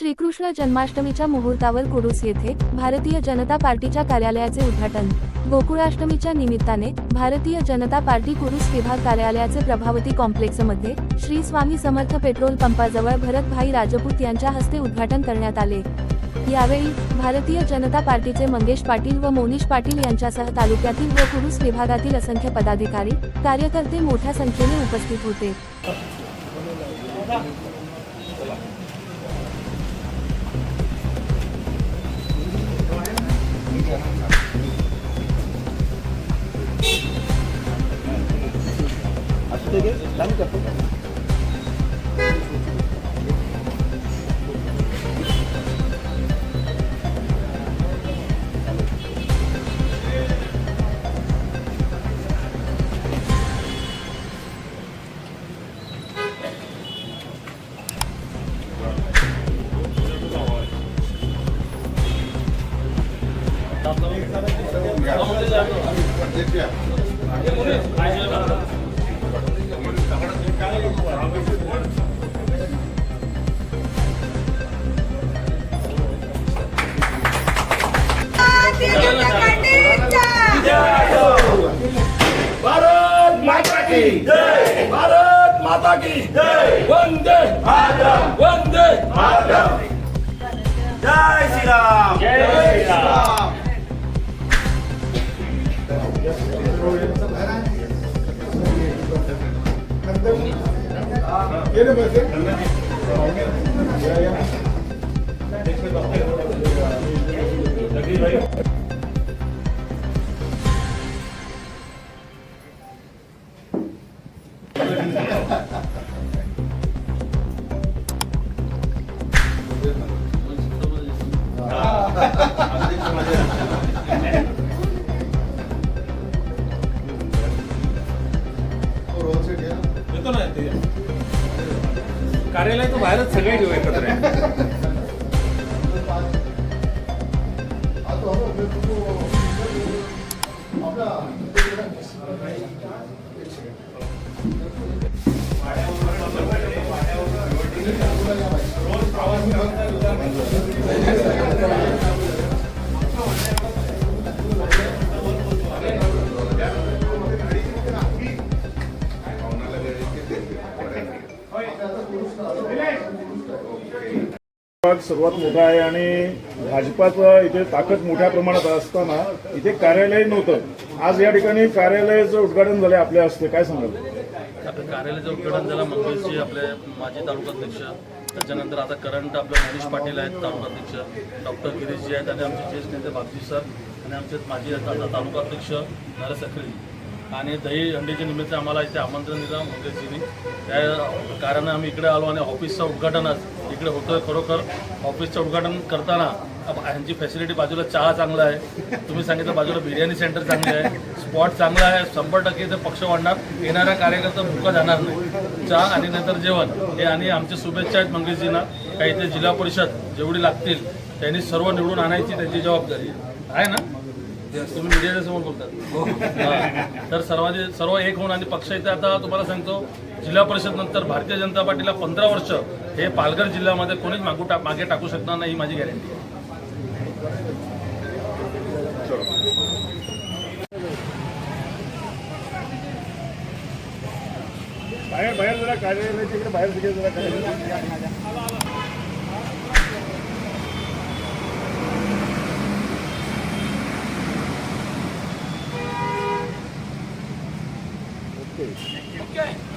श्रीकृष्ण जन्माष्टमीच्या मुहूर्तावर कुडूस येथे भारतीय जनता पार्टीच्या कार्यालयाचे उद्घाटन. गोकुळाष्टमीच्या निमित्ताने भारतीय जनता पार्टी कुडूस विभाग कार्यालयाचे प्रभावती कॉम्प्लेक्समध्ये श्री स्वामी समर्थ पेट्रोल पंपाजवळ भरतभाई राजपूत यांच्या हस्ते उद्घाटन करण्यात आले. यावेळी भारतीय जनता पार्टीचे मंगेश पाटील व मोनिश पाटील यांच्यासह तालुक्यातील व कुडूस विभागातील असंख्य पदाधिकारी कार्यकर्ते मोठ्या संख्येने उपस्थित होते. ಒತ್ತಿಗೆ ತಂದು ಕಟ್ಟಿದ್ದಾರೆ Thank you. जय भारत माता की जय वंदे मातरम वंदे मातरम जय श्री राम जय श्री राम येतो कार्यालयाच्या बाहेरच सगळे घेऊ एकत्र आहे. भाग सर्वात मोठा आहे आणि भाजपाचं इथे ताकद मोठ्या प्रमाणात असताना इथे कार्यालय नव्हतं. आज या ठिकाणी कार्यालयाचं उद्घाटन झालं आपल्या हस्ते. काय सांगाल? आता कार्यालयाचं उद्घाटन झालं मंगेशजी आपले माजी तालुकाध्यक्ष त्याच्यानंतर आता करंट आपले मनीष पाटील आहेत तालुकाध्यक्ष डॉक्टर गिरीशजी आहेत आणि आमचे ज्येष्ठ नेते बापजी सर आणि आमचे माजी आता तालुकाध्यक्ष नरेश अखरी. आणि दही हंडीच्या निमित्त आम्हाला इथे आमंत्रण दिलं मंगेशजींनी. त्या कारणाने आम्ही इकडे आलो आणि ऑफिसचं उद्घाटन आज इकडे होतं खरोखर. ऑफिसचं उद्घाटन करताना ह्यांची फॅसिलिटी बाजूला चहा चांगला आहे. तुम्ही सांगितलं बाजूला बिर्याणी सेंटर चांगलं आहे. स्पॉट चांगला आहे. शंभर टक्के इथे पक्ष वाढणार. येणाऱ्या कार्यकर्ता भुका जाणार नाही. चहा आणि नंतर जेवण हे आणि आमच्या शुभेच्छा आहेत मंगेशजींना. काही इथे जिल्हा परिषद जेवढी लागतील त्यांनी सर्व निवडून आणायची त्यांची जबाबदारी आहे ना? तुम्ही मीडियाच्या समोर बोलतात. तर सर्वांचे सर्व एक होऊन आणि पक्ष इथे आता तुम्हाला सांगतो जिल्हा परिषद नंतर भारतीय जनता पार्टीला पंधरा वर्ष हे पालघर जिल्ह्यामध्ये कोणीच मागू टा मागे टाकू शकणार नाही ही माझी गॅरंटी आहे. बाहेर बाहेर जरा कार्यालयाच्या इकडे बाहेर जरा. कार्यालय Okay.